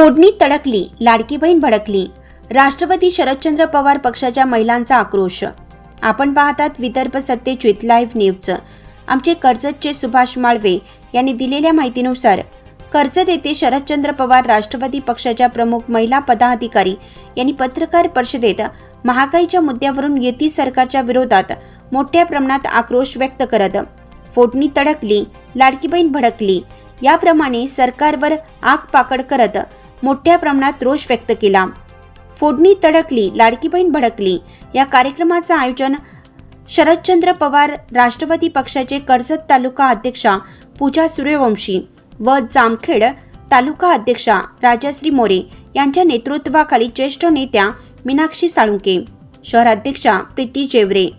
फोडणी तडकली लाडकी बहीण भडकली. राष्ट्रपती शरदचंद्र पवार पक्षाच्या महिलांचा आक्रोश. आपण पाहतात विदर्भ सत्तेचित लाईव्ह न्यूज आमचे कर्जतचे सुभाष माळवे यांनी दिलेल्या माहितीनुसार कर्जत येथे शरदचंद्र पवार राष्ट्रवादी पक्षाच्या प्रमुख महिला पदाधिकारी यांनी पत्रकार परिषदेत महागाईच्या मुद्द्यावरून युती सरकारच्या विरोधात मोठ्या प्रमाणात आक्रोश व्यक्त करत फोडणी तडकली लाडकी बहीण भडकली. याप्रमाणे सरकारवर आग पाकड करत मोठ्या प्रमाणात रोष व्यक्त केला. फोडणी तडकली लाडकी बहीण भडकली. या कार्यक्रमाचं आयोजन शरदचंद्र पवार राष्ट्रवादी पक्षाचे कर्जत तालुका अध्यक्षा पूजा सूर्यवंशी व जामखेड तालुका अध्यक्षा राजाश्री मोरे यांच्या नेतृत्वाखाली ज्येष्ठ नेत्या मीनाक्षी साळुंके शहराध्यक्षा प्रीती जेवरे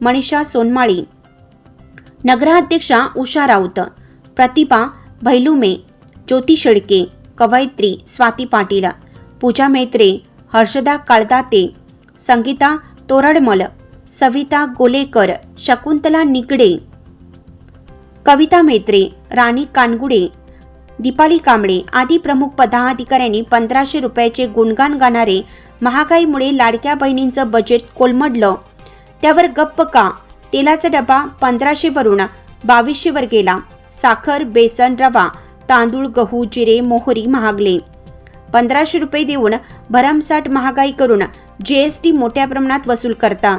मनीषा सोनमाळी नगराध्यक्षा उषा राऊत प्रतिभा भैलुमे ज्योती शेळके कवयित्री स्वाती पाटील पूजा मेत्रे हर्षदा काळदाते संगीता तोरडमल सविता गोलेकर शकुंतला निगडे. कविता मेत्रे राणी कानगुडे दीपाली कांबळे आदी प्रमुख पदाधिकाऱ्यांनी पंधराशे रुपयाचे गुणगान गाणारे महागाईमुळे लाडक्या बहिणींचं बजेट कोलमडलं. त्यावर गप्प का? तेलाचा डबा पंधराशेवरून बावीसशेवर गेला. साखर बेसन रवा तांदूळ गहू जिरे मोहरी महागले. पंधराशे रुपये देऊन भरमसाठ महागाई करून जीएसटी मोठ्या प्रमाणात वसूल करता.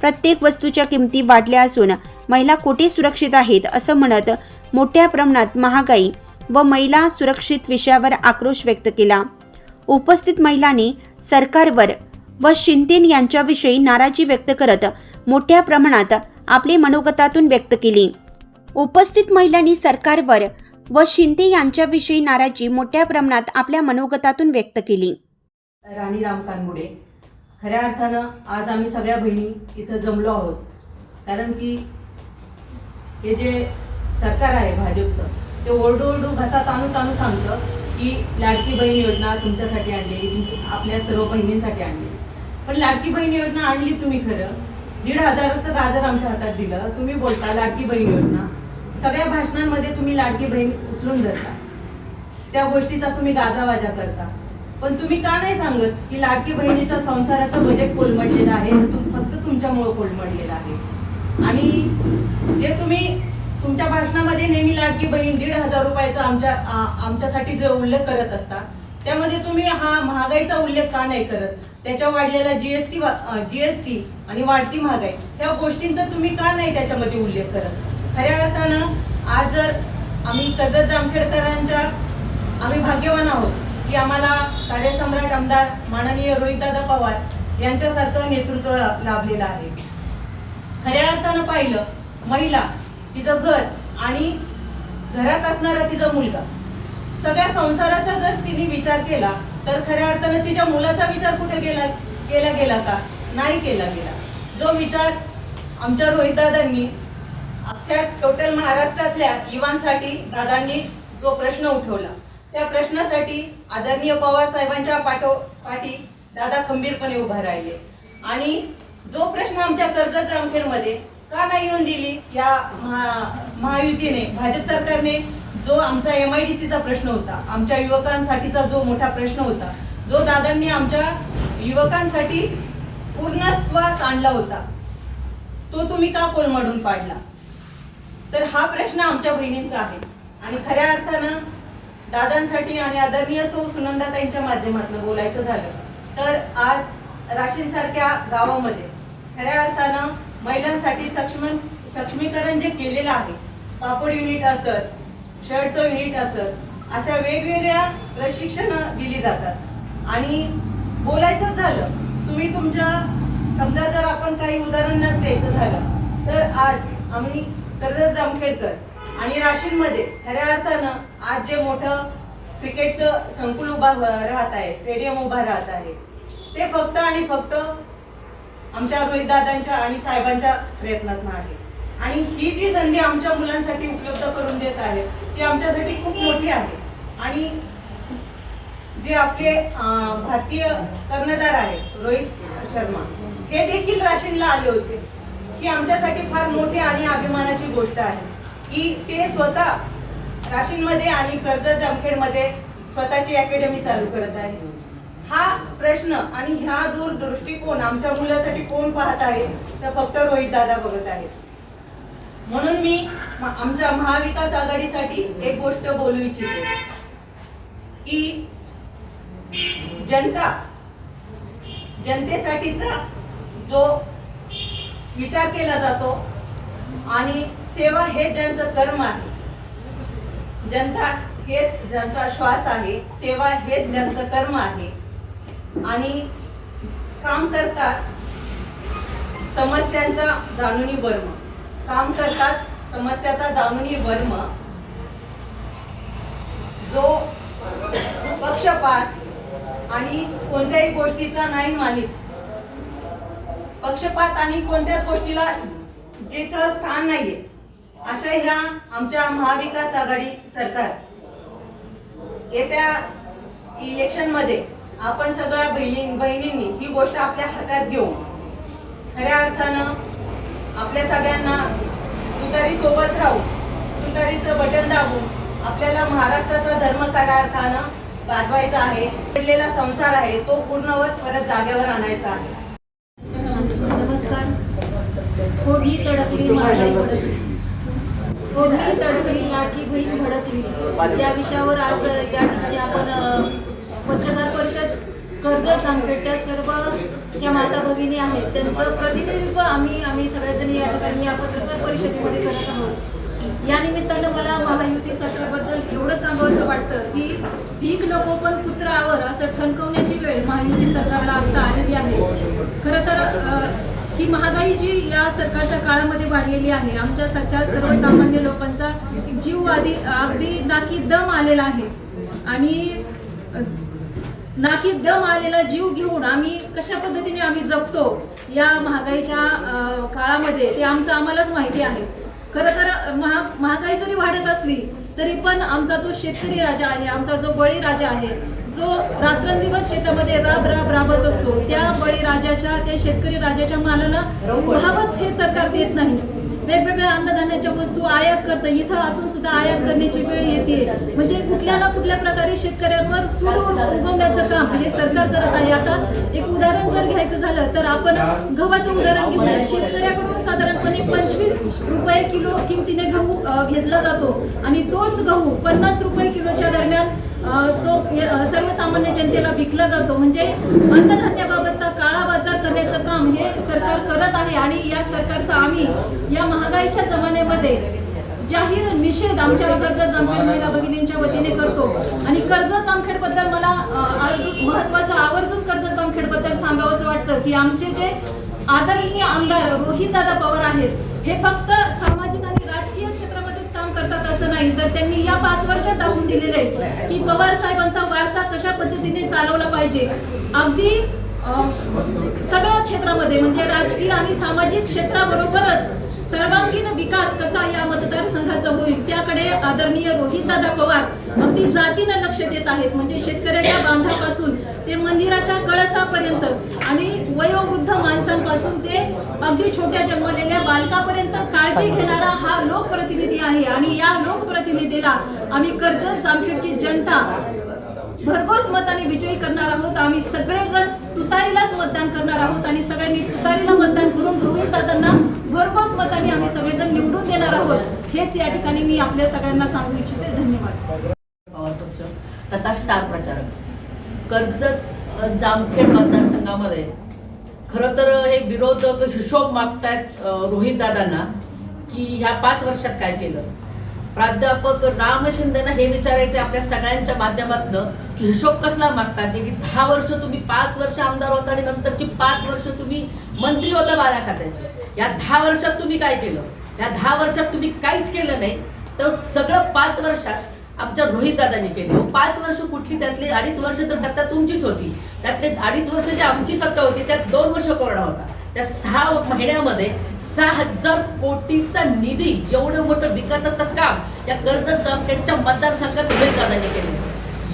प्रत्येक वस्तूच्या किमती वाढल्या असून महिला कुठे सुरक्षित आहेत असं म्हणत मोठ्या प्रमाणात महागाई व महिला सुरक्षित विषयावर आक्रोश व्यक्त केला. उपस्थित महिलांनी सरकारवर व शिंदेन यांच्याविषयी नाराजी व्यक्त करत मोठ्या प्रमाणात आपले मनोगतातून व्यक्त केली. उपस्थित महिलांनी सरकारवर व शिंदे यांच्याविषयी नाराजी मोठ्या प्रमाणात आपल्या मनोगतातून व्यक्त केली. राणी रामकानमुळे खऱ्या अर्थानं आज आम्ही सगळ्या बहिणी इथं जमलो आहोत. कारण की हे जे सरकार आहे भाजपचं ते ओरडू ओरडू घसा ताणू ताणू सांगतं की लाडकी बहीण योजना तुमच्यासाठी आणली तुमची आपल्या सर्व बहिणींसाठी आणली. पण लाडकी बहीण योजना आणली तुम्ही खरं? दीड हजाराचं गाजर आमच्या हातात दिलं. तुम्ही बोलता लाडकी बहीण योजना. सगळ्या भाषणांमध्ये तुम्ही लाडकी बहीण उचलून धरता. त्या गोष्टीचा तुम्ही गाजावाजा करता. पण तुम्ही का नाही सांगत की लाडकी बहिणीचा संसाराचं बजेट कोलमडलेलं आहे हे फक्त तुमच्यामुळं कोलमडलेलं आहे? आणि जे तुम्ही तुमच्या भाषणामध्ये नेहमी लाडकी बहीण दीड हजार रुपयाचा आमच्या आमच्यासाठी जो उल्लेख करत असता त्यामध्ये तुम्ही हा महागाईचा उल्लेख का नाही करत? त्याच्या वाढलेला जीएसटी जीएसटी आणि वाढती महागाई ह्या गोष्टींचा तुम्ही का नाही त्याच्यामध्ये उल्लेख करत? खऱ्या अर्थानं आज जर आम्ही कर्जत जामखेडकरांच्या आम्ही भाग्यवान आहोत की आम्हाला कार्यसम्राट आमदार माननीय रोहितदादा पवार यांच्यासारखं नेतृत्व लाभलेलं आहे. खऱ्या अर्थानं पाहिलं महिला तिचं घर आणि घरात असणारा तिचा मुलगा सगळ्या संसाराचा जर तिने विचार केला तर खऱ्या अर्थानं तिच्या मुलाचा विचार कुठे गेला केला गेला का? नाही केला गेला. जो विचार आमच्या रोहितदादांनी अख्ख्या टोटल महाराष्ट्रातल्या युवांसाठी दादांनी जो प्रश्न उठवला त्या प्रश्नासाठी आदरणीय पवार साहेबांच्या पाठो पाठी दादा खंबीरपणे उभा राहिले. आणि जो प्रश्न आमच्या कर्ज जामखेडमध्ये का नाही येऊन दिली या महा- महायुतीने भाजप सरकारने जो आमचा एम आय डी सीचा प्रश्न होता आमच्या युवकांसाठीचा जो मोठा प्रश्न होता जो दादांनी आमच्या युवकांसाठी पूर्णत्वास आणला होता तो तुम्ही का कोलमडून पाडला? तर हा प्रश्न आमच्या बहिणींचा आहे. आणि खऱ्या अर्थानं दादांसाठी आणि आदरणीय सौ सुनंदाताईंच्या माध्यमातून बोलायचं झालं तर आज राशींसारख्या गावामध्ये खऱ्या अर्थानं महिलांसाठी सक्षम सक्षमीकरण जे केलेलं आहे पापड युनिट असत शर्टचं युनिट असत अशा वेगवेगळ्या प्रशिक्षण दिली जातात. आणि बोलायचं झालं तुम्ही तुमच्या समजा जर आपण काही उदाहरण द्यायचं झालं तर आज आम्ही कर्जत जामखेडकर. आणि राशींमध्ये खऱ्या अर्थानं आज जे मोठं क्रिकेटचं संकुल उभा राहत आहे स्टेडियम उभा राहत आहे ते फक्त आणि फक्त आमच्या रोहितदादांच्या आणि साहेबांच्या प्रयत्नातून आहे. आणि ही जी संधी आमच्या मुलांसाठी उपलब्ध करून देत आहे ती आमच्यासाठी खूप मोठी आहे. आणि जे आपले भारतीय कर्णधार आहेत रोहित शर्मा हे देखील राशीनला आले होते. ही आमच्यासाठी फार मोठी आणि अभिमानाची गोष्ट आहे. की ते स्वतः राशींमध्ये आणि कर्जत जामखेडमध्ये स्वतःची अकॅडमी चालू करत आहे. हा प्रश्न आणि ह्या दूरदृष्टिकोन आमच्या मुलासाठी कोण पाहत आहे तर फक्त रोहित दादा बघत आहेत. म्हणून मी आमच्या महाविकास आघाडीसाठी एक गोष्ट बोलू इच्छिते. की जनता जनतेसाठीचा जो विचार केला जातो. आणि सेवा हे ज्यांचं कर्म आहे जनता हेच ज्यांचा श्वास आहे सेवा हेच ज्यांचं कर्म आहे. आणि काम करतात समस्यांचा जाणूनी वर्म. काम करतात समस्याचा जाणूनी वर्म. जो पक्षपात आणि कोणत्याही गोष्टीचा नाही मानित पक्षपात आणि कोणत्याच गोष्टीला जिथं स्थान नाहीये. अशा ह्या आमच्या महाविकास आघाडी सरकार. येत्या इलेक्शनमध्ये आपण सगळ्या बहिणी बहिणींनी ही गोष्ट आपल्या हातात घेऊन खऱ्या अर्थानं आपल्या सगळ्यांना तुतारी सोबत राहू तुतारीचं बटन दाबून आपल्याला महाराष्ट्राचा धर्म खऱ्या अर्थानं गाजवायचा आहे पडलेला संसार आहे तो पूर्णवत परत जागेवर आणायचा आहे. फोडणी तडकली फोडणी तडकली लाठी बहीण भडकली. या विषयावर आज या ठिकाणी आपण पत्रकार परिषद कर्जत जामखेडच्या सर्व ज्या माता भगिनी आहेत त्यांचं प्रतिनिधित्व आम्ही आम्ही सगळेजणी या ठिकाणी या पत्रकार परिषदेमध्ये करत आहोत. या निमित्तानं मला महायुती सरकारबद्दल एवढं सांगावंसं वाटतं की भीक नको पण पुत्रावर असं ठणकवण्याची वेळ महायुती सरकारला आता आलेली आहे. खरं तर ही महागाई जी या सरकारच्या काळामध्ये वाढलेली आहे आमच्यासारख्या सर्वसामान्य लोकांचा जीव आधी अगदी नाकी दम आलेला आहे. आणि नाकी दम आलेला जीव घेऊन आम्ही कशा पद्धतीने आम्ही जगतो या महागाईच्या काळामध्ये ते आमचं आम्हालाच माहिती आहे. खरं तर महा महागाई जरी वाढत असली तरी पण आमचा जो शेतकरी राजा आहे आमचा जो बळी राजा आहे जो रात्रंदिवस शेतामध्ये राब राब राबत असतो त्या बळी राजाच्या त्या शेतकरी राजाच्या मालाला भावच हे सरकार देत नाही. वेगवेगळ्या अन्नधान्याच्या वस्तू आयात करतं. इथं असून सुद्धा आयात करण्याची वेळ येते. म्हणजे कुठल्या ना कुठल्या प्रकारे शेतकऱ्यांवर सूड उगवण्याचं काम हे सरकार करत आहे. आता एक उदाहरण जर घ्यायचं झालं तर आपण गव्हाचं उदाहरण घेऊया. शेतकऱ्याकडून साधारणपणे पंचवीस रुपये किलो किमतीने गहू घेतला जातो. आणि तोच गहू पन्नास रुपये किलोच्या दरम्यान तो सर्वसामान्य जनतेला विकला जातो. म्हणजे अन्नधान्याबाबत काळा बाजार करण्याचं काम हे सरकार करत आहे आणि या सरकारचा आम्ही या महागाईच्या जमान्यामध्ये जाहीर निषेध आमच्या कर्जत जामखेड महिला भगिनींच्या वतीने करतो. आणि कर्ज जामखेडबद्दल मला आज महत्वाचं आवर्जून कर्ज जामखेडबद्दल सांगावंसं वाटतं की आमचे जे आदरणीय आमदार रोहितदादा पवार आहेत हे फक्त सामाजिक आणि राजकीय क्षेत्रामध्येच काम करतात असं नाही तर त्यांनी या पाच वर्षात दाखवून दिलेलं आहे की पवार साहेबांचा वारसा कशा पद्धतीने चालवला पाहिजे. अगदी सगळ्या क्षेत्रामध्ये म्हणजे राजकीय आणि सामाजिक क्षेत्राबरोबरच सर्वांगीण विकास कसा या मतदारसंघाचा होईल त्याकडे आदरणीय रोहितदादा पवार अगदी जातीनं लक्ष देत आहेत. म्हणजे शेतकऱ्याच्या बांधापासून ते मंदिराच्या कळसापर्यंत आणि वयोवृद्ध माणसांपासून ते अगदी छोट्या जन्मलेल्या बालकापर्यंत काळजी घेणारा हा लोकप्रतिनिधी आहे. आणि या लोकप्रतिनिधीला आम्ही कर्जत जामखेडची जनता भरघोस मताने विजयी करणार आहोत. आम्ही सगळेजण मतदान करणार आहोत आणि सगळ्यांनी तुतारीला मतदान करून रोहित दादांना भरघोस मताने आम्ही सगळेजण निवडून देणार आहोत. हेच या ठिकाणी मी आपल्या सगळ्यांना सांगू इच्छिते. धन्यवाद. तथा स्टार प्रचारक. कर्जत जामखेड मतदारसंघामध्ये खरं तर हे विरोधक हिशोब मागतायत रोहित दादांना की ह्या पाच वर्षात काय केलं? प्राध्यापक राम शिंदेना हे विचारायचे आपल्या सगळ्यांच्या माध्यमातनं की हिशोब कसला मागतात? की दहा वर्ष तुम्ही पाच वर्ष आमदार होता आणि नंतरची पाच वर्ष तुम्ही मंत्री होता बारा खात्याचे. या दहा वर्षात तुम्ही काय केलं? या दहा वर्षात तुम्ही काहीच केलं नाही. तर सगळं पाच वर्षात आमच्या रोहित दादांनी केलं पाच वर्ष कुठली त्यातली अडीच वर्ष तर सत्ता तुमचीच होती. त्यातले अडीच वर्ष जी आमची सत्ता होती त्यात दोन वर्ष कोरोना होता. त्या सहा महिन्यामध्ये सहा हजार कोटीचा निधी एवढं मोठं विकासाचं काम या कर्जत जामखेडच्या मतदारसंघात उभे दादांनी केलं.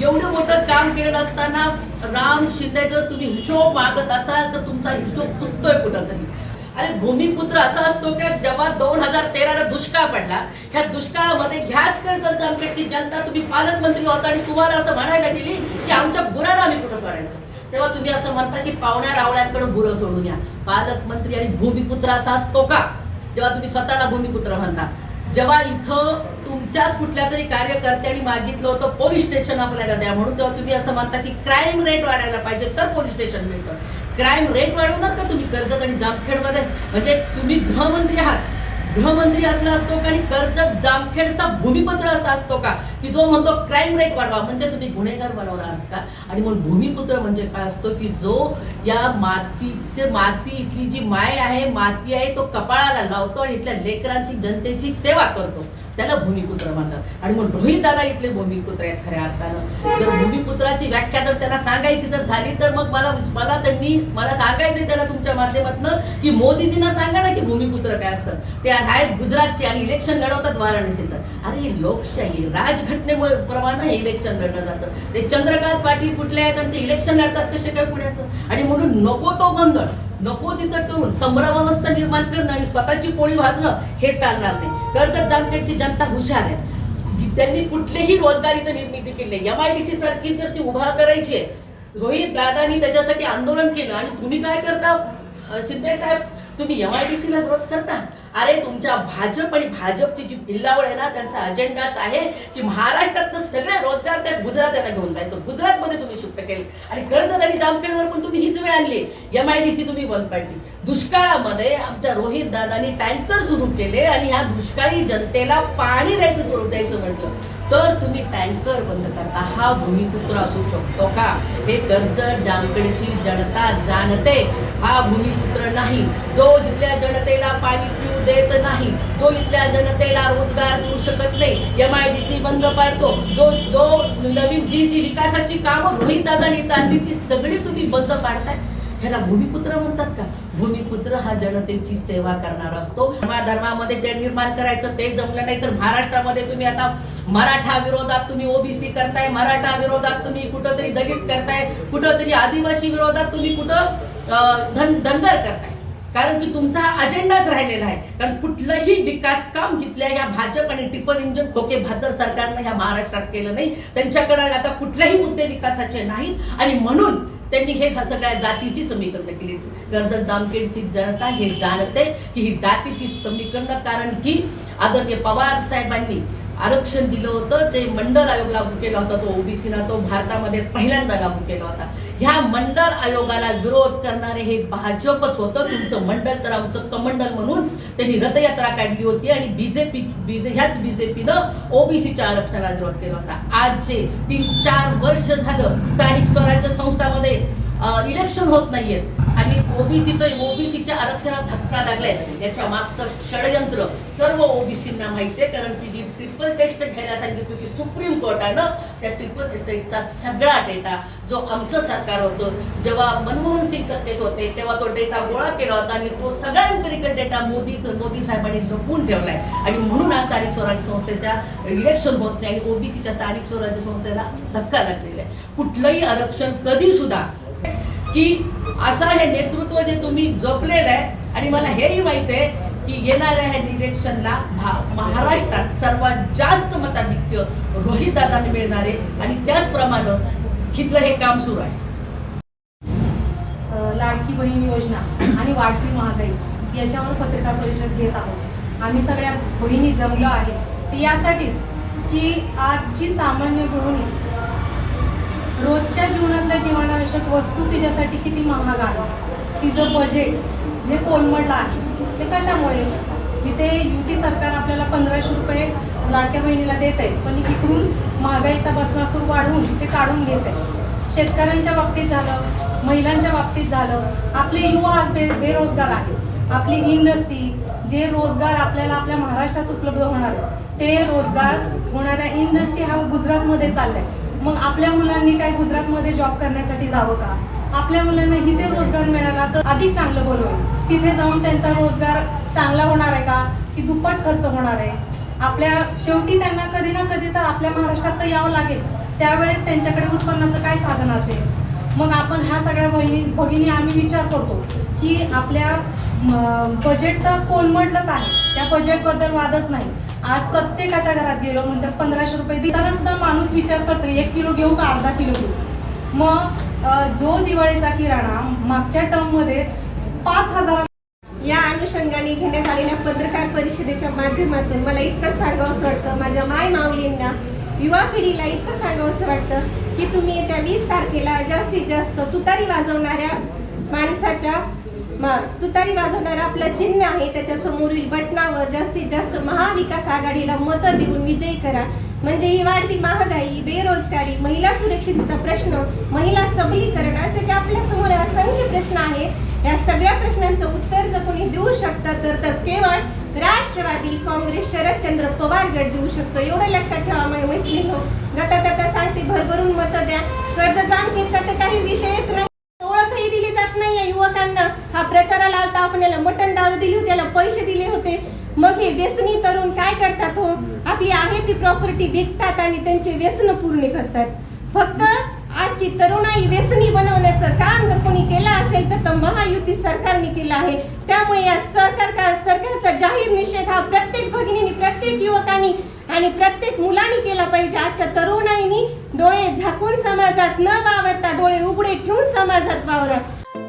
एवढं मोठं काम केलेलं असताना राम शिंदे जर तुम्ही हिशोब मागत असाल तर तुमचा हिशोब चुकतोय कुठं तरी अरे भूमिपुत्र असा असतो की जेव्हा दोन हजार तेराला दुष्काळ पडला ह्या दुष्काळामध्ये ह्याच कर्जत जामखेडची जनता तुम्ही पालकमंत्री होता आणि तुम्हाला असं म्हणायला गेली की आमच्या बुराला आम्ही कुठं सोडायचं? तेव्हा तुम्ही असं म्हणता की पाहुण्या रावळ्यांकडे बुरं सोडून या. पालकमंत्री आणि भूमिपुत्र असा असतो का? जेव्हा तुम्ही स्वतःला भूमिपुत्र म्हणता. जेव्हा इथं तुमच्याच कुठल्या तरी कार्यकर्त्यांनी मागितलं होतं पोलीस स्टेशन आपल्याला द्या म्हणून तेव्हा तुम्ही असं म्हणता की क्राईम रेट वाढायला पाहिजे तर पोलीस स्टेशन मिळतं. क्राईम रेट वाढवणार का तुम्ही? कर्जत आणि जामखेडमध्ये? म्हणजे तुम्ही गृहमंत्री आहात. गृहमंत्री असला असतो का आणि कर्जत जामखेडचा भूमिपुत्र असा असतो का? की जो म्हणतो क्राईम रेट वाढवा म्हणजे तुम्ही गुन्हेगार बनवणार आहात का? आणि मग भूमिपुत्र म्हणजे काय असतो? की जो या मातीचे माती इथली जी माय आहे माती आहे तो कपाळाला लावतो आणि इथल्या लेकरांची जनतेची सेवा करतो. त्याला भूमिपुत्र म्हणतात. आणि मग रोहितदादा इथले भूमिपुत्र आहेत खऱ्या अर्थानं. जर भूमिपुत्राची व्याख्या जर त्यांना सांगायची जर झाली तर मग मला मला त्यांनी मला सांगायचं त्याला तुमच्या माध्यमातनं की मोदीजींना सांगा ना की भूमिपुत्र काय असतं ते आहेत गुजरातचे आणि इलेक्शन लढवतात वाराणसीचं. अरे लोकशाही राजघटनेमुळे प्रमाणे हे इलेक्शन लढलं जातं. ते चंद्रकांत पाटील कुठले आहेत आणि ते इलेक्शन लढतात कसे काय पुण्याचं? आणि म्हणून नको तो गोंधळ. नको तिथं करून संभ्रमावस्था निर्माण करणं आणि स्वतःची पोळी भाजणं हे चालणार नाही. कर्जत जामखेडची जनता हुशार आहे. त्यांनी कुठलेही रोजगार इथं निर्मिती केली नाही. सी सारखी जर ती उभा करायची आहे, रोहित दादानी त्याच्यासाठी आंदोलन केलं आणि तुम्ही काय करता? सिद्धे साहेब तुम्ही एमआयडीसी ला विरोध करता? अरे तुमच्या भाजप आणि भाजपची जी पिल्लावळ आहे ना त्यांचा अजेंडाच आहे की महाराष्ट्रातनं सगळे रोजगार त्या गुजरात्याला घेऊन जायचं. गुजरातमध्ये तुम्ही शिफ्ट केले. आणि कर्जत आणि जामखेडवर पण तुम्ही हीच वेळ आणली. एमआयडीसी तुम्ही बंद पाडली. दुष्काळामध्ये आमच्या रोहित दादानी टँकर सुरू केले आणि ह्या दुष्काळी जनतेला पाणी द्यायचं सुरू द्यायचं म्हटलं. तर तुम्ही टँकर बंद करता. हा भूमिपुत्र असू शकतो का? हे कर्जत जामखेडची जनता जाणते. हा भूमिपुत्र नाही. जो इथल्या जनतेला पाणी पिऊ देत नाही जो इथल्या जनतेला रोजगार देऊ शकत नाही एम आय डी सी बंद पाडतो. जो जो नवीन जी जी विकासाची कामं रोहित दादानी आणली ती सगळी तुम्ही बंद पाडताय. ह्याला भूमिपुत्र म्हणतात का? भूमिपुत्र हा जनतेची सेवा करणारा असतो. धर्मा धर्मामध्ये जे निर्माण करायचं ते जमलं नाही तर महाराष्ट्रामध्ये तुम्ही आता मराठा विरोधात तुम्ही ओबीसी करताय मराठा विरोधात तुम्ही कुठंतरी दलित करताय कुठंतरी आदिवासी विरोधात तुम्ही कुठं धन धनगर करताय. कारण की तुमचा हा अजेंडाच राहिलेला आहे. कारण कुठलंही विकास काम घेतल्या या भाजप आणि टिपल इंजन खोके भादर सरकारनं या महाराष्ट्रात केलं नाही. त्यांच्याकडे आता कुठलेही मुद्दे विकासाचे नाहीत. आणि म्हणून त्यांनी हे सगळ्या जातीची समीकरणं केली. कर्जत जामखेडची जनता हे जाणते की ही जातीची समीकरणं कारण की आदरणीय पवार साहेबांनी आरक्षण दिलं होतं ते मंडल आयोग लागू केला होता तो ओबीसीला तो भारतामध्ये पहिल्यांदा लागू केला होता. ह्या मंडल आयोगाला विरोध करणारे हे भाजपच होतं तुमचं मंडल तर आमचं कमंडल म्हणून त्यांनी रथयात्रा काढली होती आणि बीजेपी बीजे ह्याच बीजेपीनं ओबीसीच्या आरक्षणाला विरोध केला होता. आजचे तीन चार वर्ष झालं स्थानिक स्वराज्य संस्थामध्ये इलेक्शन होत नाहीयेत आणि ओबीसीचं ओबीसीच्या आरक्षणात धक्का लागलाय. याच्या मागचं षडयंत्र सर्व ओबीसींना माहिती आहे कारण की जी ट्रिपल टेस्ट घ्यायला सांगितली होती सुप्रीम कोर्टानं त्या ट्रिपल टेस्टचा सगळा डेटा जो आमचं सरकार होतं जेव्हा मनमोहन सिंग सत्तेत होते तेव्हा तो डेटा गोळा केला होता आणि तो सगळा डेटा मोदी मोदी साहेबांनी लपवून ठेवलाय. आणि म्हणून आज स्थानिक स्वराज्य संस्थेच्या इलेक्शन होत नाही आणि ओबीसीच्या स्थानिक स्वराज्य संस्थेला धक्का लागलेला आहे. कुठलंही आरक्षण कधी सुद्धा की असं हे नेतृत्व जे तुम्ही जपलेलं आहे आणि मला हेही माहीत आहे की येणाऱ्या ह्या इलेक्शनला भा- महाराष्ट्रात सर्वात जास्त मताधिक्य रोहित दादाने मिळणार आहे. आणि त्याचप्रमाणे इथलं हे काम सुरू आहे. लाडकी बहीण योजना आणि वाढती महागाई याच्यावर पत्रकार परिषद घेत आहोत. आम्ही सगळ्या बहिणी जमलो आहे. ते यासाठीच की आजची सामान्य गृहिणी रोजच्या जीवनातल्या जीवनावश्यक वस्तू तिच्यासाठी किती महाग आहे तिचं बजेट जे कोलमडलं आहे ते कशामुळे? इथे युती सरकार आपल्याला पंधराशे रुपये लाडक्या बहिणीला देत आहे पण इकडून महागाईचा बसमासूर वाढवून ते काढून घेत आहे. शेतकऱ्यांच्या बाबतीत झालं महिलांच्या बाबतीत झालं आपले युवा आज बे बेरोजगार आहेत. आपली इंडस्ट्री जे रोजगार आपल्याला आपल्या महाराष्ट्रात उपलब्ध होणार ते रोजगार होणाऱ्या इंडस्ट्री हा गुजरातमध्ये चाललाय. मग आपल्या मुलांनी काय गुजरातमध्ये जॉब करण्यासाठी जावं का? आपल्या मुलांना जिथे रोजगार मिळाला तर अधिक चांगलं बरं तिथे जाऊन त्यांचा रोजगार चांगला होणार आहे का? की दुप्पट खर्च होणार आहे? आपल्या शेवटी त्यांना कधी ना कधी तर आपल्या महाराष्ट्रात तर यावं लागेल. त्यावेळेस त्यांच्याकडे उत्पन्नाचं काय साधन असेल? मग आपण ह्या सगळ्या बहिणी भगिनी आम्ही विचार करतो की आपल्या बजेट तर कोलमडलंच आहे. त्या बजेटबद्दल वादच नाही. आज प्रत्येकाच्या घरात गेलो म्हणजे पंधराशे रुपये देताना सुद्धा माणूस विचार करतो एक किलो घेऊ का अर्धा किलो घेऊ मग जो दिवाळीचा किराणा मागच्या टर्ममध्ये पाच हजार या अनुषंगाने घेण्यात आलेल्या पत्रकार परिषदेच्या माध्यमातून मला इतकं सांगावंसं वाटतं माझ्या माय माऊलींना युवा पिढीला इतकं सांगावंसं वाटतं की तुम्ही येत्या वीस तारखेला जास्तीत जास्त तुतारी वाजवणाऱ्या माणसाच्या तुतारी वाजवणारा आपला चिन्ह आहे त्याच्या समोरील बटनावर जास्तीत जास्त महाविकास आघाडीला मतं देऊन विजयी करा. म्हणजे ही वाढती महागाई बेरोजगारी महिला सुरक्षितता प्रश्न महिला सबलीकरण असे जे आपल्यासमोर असंख्य प्रश्न आहे या सगळ्या प्रश्नांचं उत्तर जर कोणी देऊ शकतं तर तर केवळ राष्ट्रवादी काँग्रेस शरदचंद्र पवार गट देऊ शकतो. एवढं लक्षात ठेवा माझ्या मैत्रिणी गता गता सांगते भरभरून मतं द्या. कर्ज जामखेडचा तर काही विषयच नाही. ओळखही दिली नाही युवकांना. हा प्रचाराला आलता याला मटण दारू दिली होती याला पैसे दिले होते. मग हे व्यसनी तरुण काय करतात हो? आपली आहे ती प्रॉपर्टी विकतात आणि त्यांचे व्यसन पूर्ण करतात. फक्त आजची तरुणाई व्यसनी बनवण्याचं काम जर कोणी केलं असेल तर तर महायुती सरकारने केलं आहे. त्यामुळे या सरकार सरकारचा जाहीर निषेध हा प्रत्येक भगिनीने प्रत्येक युवकांनी आणि प्रत्येक मुलांनी केला पाहिजे. आजच्या तरुणाईनी डोळे झाकून समाजात न वावरता डोळे उघडे ठेवून समाजात वावरा.